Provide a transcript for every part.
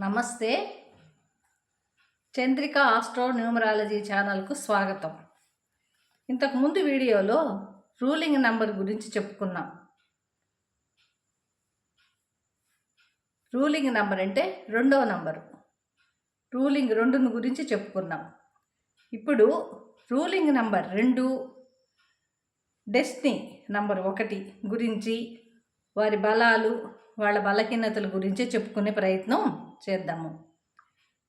నమస్తే. Chandrika astro numerology ఛానల్కు స్వాగతం. ఇంతకుముందు వీడియోలో రూలింగ్ నంబర్ గురించి చెప్పుకున్నాం. రూలింగ్ నంబర్ అంటే రెండవ నంబరు. రూలింగ్ రెండును గురించి చెప్పుకున్నాం. ఇప్పుడు రూలింగ్ నంబర్ రెండు డెస్టినీ నంబర్ ఒకటి గురించి వారి బలాలు వాళ్ళ బలహీనతల గురించి చెప్పుకునే ప్రయత్నం చేద్దాము.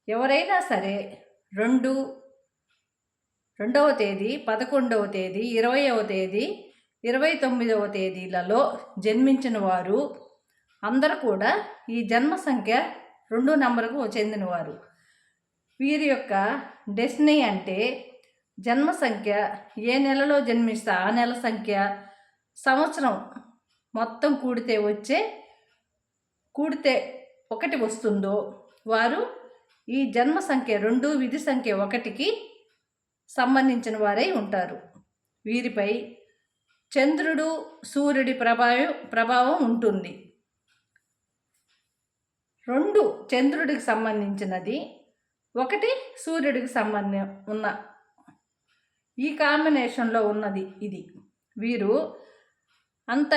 ఎవరైనా సరే రెండు రెండవ తేదీ పదకొండవ తేదీ ఇరవైవ తేదీ ఇరవై తొమ్మిదవ తేదీలలో జన్మించిన వారు అందరూ కూడా ఈ జన్మ సంఖ్య రెండు నంబర్కు చెందినవారు. వీరి యొక్క డెస్టినీ అంటే జన్మ సంఖ్య ఏ నెలలో జన్మిస్తే ఆ నెల సంఖ్య సంవత్సరం మొత్తం కూడితే వచ్చే కూడితే ఒకటి వస్తుందో వారు ఈ జన్మ సంఖ్య రెండు విధి సంఖ్య ఒకటికి సంబంధించిన వారై ఉంటారు. వీరిపై చంద్రుడు సూర్యుడి ప్రభావం ప్రభావం ఉంటుంది. రెండు చంద్రుడికి సంబంధించినది ఒకటి సూర్యుడికి సంబంధం ఉన్న ఈ కాంబినేషన్లో ఉన్నది ఇది. వీరు అంత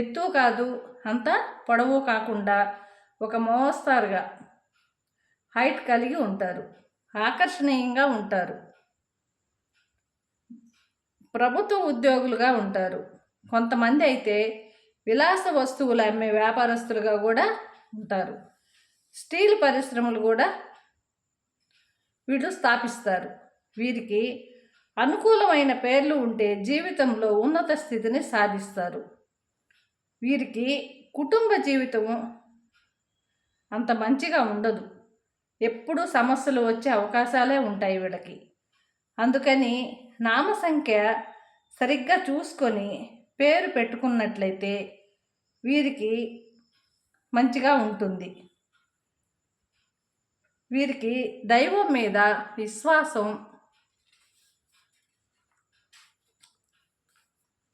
ఎత్తు కాదు అంత పొడవు కాకుండా ఒక మోస్తారుగా హైట్ కలిగి ఉంటారు. ఆకర్షణీయంగా ఉంటారు. ప్రభుత్వ ఉద్యోగులుగా ఉంటారు. కొంతమంది అయితే విలాస వస్తువులు అమ్మే వ్యాపారస్తులుగా కూడా ఉంటారు. స్టీల్ పరిశ్రమలు కూడా వీళ్ళు స్థాపిస్తారు. వీరికి అనుకూలమైన పేర్లు ఉంటే జీవితంలో ఉన్నత స్థితిని సాధిస్తారు. వీరికి కుటుంబ జీవితం అంత మంచిగా ఉండదు. ఎప్పుడూ సమస్యలు వచ్చే అవకాశాలే ఉంటాయి వీళ్ళకి. అందుకని నామ సంఖ్య సరిగ్గా చూసుకొని పేరు పెట్టుకున్నట్లయితే వీరికి మంచిగా ఉంటుంది. వీరికి దైవం మీద విశ్వాసం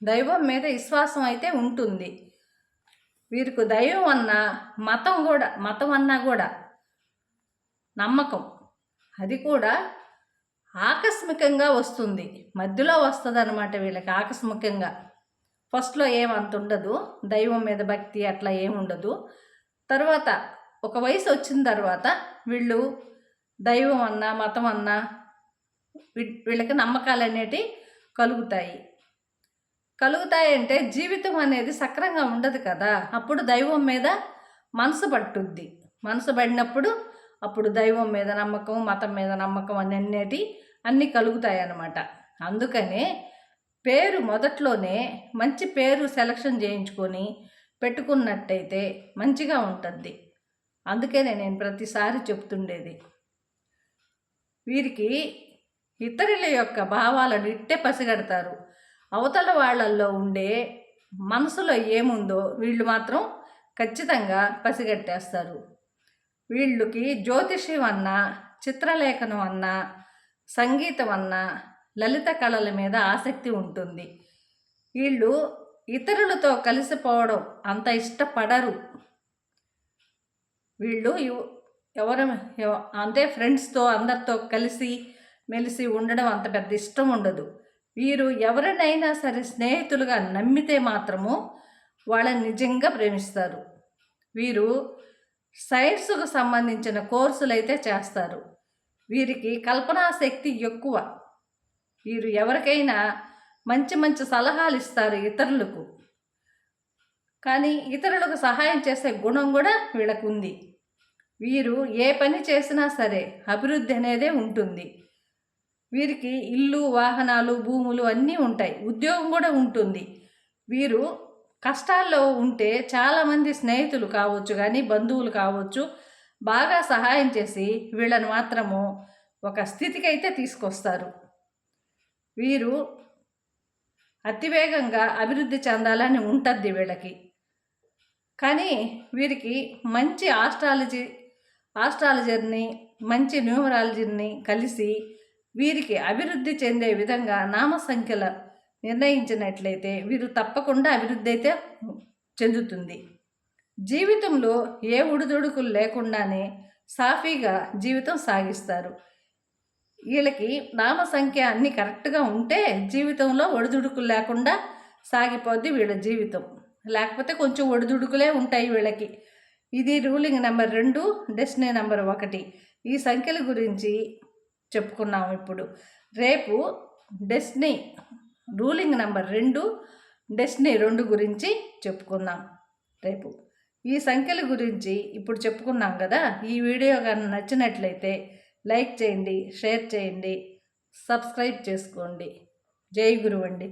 దైవం మీద విశ్వాసం అయితే ఉంటుంది. వీరికి దైవం అన్న మతం కూడా మతం అన్నా కూడా నమ్మకం. అది కూడా ఆకస్మికంగా వస్తుంది. మధ్యలో వస్తుంది అనమాట వీళ్ళకి ఆకస్మికంగా. ఫస్ట్లో ఏమంత ఉండదు. దైవం మీద భక్తి అట్లా ఏముండదు తర్వాత ఒక వయసు వచ్చిన తర్వాత వీళ్ళు దైవం అన్నా మతం అన్నా వీళ్ళకి నమ్మకాలు అనేటివి కలుగుతాయి. కలుగుతాయంటే జీవితం అనేది సక్రంగా ఉండదు కదా. అప్పుడు దైవం మీద మనసు పట్టుద్ది. మనసు పడినప్పుడు అప్పుడు దైవం మీద నమ్మకం మతం మీద నమ్మకం అని అన్నిటి అన్నీ కలుగుతాయి అన్నమాట అందుకనే పేరు మొదట్లోనే మంచి పేరు సెలక్షన్ చేయించుకొని పెట్టుకున్నట్టయితే మంచిగా ఉంటుంది అందుకనే నేను ప్రతిసారి చెప్తుండేది. వీరికి ఇతరుల యొక్క భావాలను ఇట్టే పసిగడతారు. అవతల వాళ్ళల్లో ఉండే మనసులో ఏముందో వీళ్ళు మాత్రం ఖచ్చితంగా పసిగట్టేస్తారు. వీళ్ళకి జ్యోతిష్యం అన్నా చిత్రలేఖనం అన్నా సంగీతం అన్నా లలిత కళల మీద ఆసక్తి ఉంటుంది. వీళ్ళు ఇతరులతో కలిసిపోవడం అంత ఇష్టపడరు. వీళ్ళు ఎవరు అంటే ఫ్రెండ్స్తో అందరితో కలిసి మెలిసి ఉండడం అంత పెద్ద ఇష్టం ఉండదు. వీరు ఎవరినైనా సరే స్నేహితులుగా నమ్మితే మాత్రము వాళ్ళని నిజంగా ప్రేమిస్తారు. వీరు సైన్స్కు సంబంధించిన కోర్సులు అయితే చేస్తారు. వీరికి కల్పనా శక్తి ఎక్కువ. వీరు ఎవరికైనా మంచి మంచి సలహాలు ఇస్తారు ఇతరులకు. కానీ ఇతరులకు సహాయం చేసే గుణం కూడా వీళ్ళకు ఉంది వీరు ఏ పని చేసినా సరే అభివృద్ధి అనేదే ఉంటుంది. వీరికి ఇల్లు వాహనాలు భూములు అన్నీ ఉంటాయి. ఉద్యోగం కూడా ఉంటుంది. వీరు కష్టాల్లో ఉంటే చాలామంది స్నేహితులు కావచ్చు కానీ బంధువులు కావచ్చు బాగా సహాయం చేసి వీళ్ళని మాత్రము ఒక స్థితికి అయితే తీసుకొస్తారు. వీరు అతివేగంగా అభివృద్ధి చెందాలని ఉంటుంది వీళ్ళకి. కానీ వీరికి మంచి ఆస్ట్రాలజీ ఆస్ట్రాలజర్ని మంచి న్యూమరాలజీని కలిసి వీరికి అభివృద్ధి చెందే విధంగా నామ సంఖ్యల నిర్ణయించినట్లయితే వీరు తప్పకుండా అభివృద్ధి అయితే చెందుతుంది. జీవితంలో ఏ ఉడుదొడుకులు లేకుండానే సాఫీగా జీవితం సాగిస్తారు. వీళ్ళకి నామ సంఖ్య అన్నీ కరెక్ట్గా ఉంటే జీవితంలో ఒడిదుడుకులు లేకుండా సాగిపోద్ది వీళ్ళ జీవితం. లేకపోతే కొంచెం ఒడిదుడుకులే ఉంటాయి వీళ్ళకి. ఇది రూలింగ్ నెంబర్ రెండు డెస్టినీ నెంబర్ ఒకటి. ఈ సంఖ్యల గురించి చెప్పుకున్నాం ఇప్పుడు. రేపు డెస్నీ రూలింగ్ నెంబర్ రెండు డెస్నీ రెండు గురించి చెప్పుకుందాం రేపు. ఈ సంఖ్యల గురించి ఇప్పుడు చెప్పుకున్నాం కదా ఈ వీడియో కానీ నచ్చినట్లయితే లైక్ చేయండి షేర్ చేయండి సబ్స్క్రైబ్ చేసుకోండి. జై గురువండి.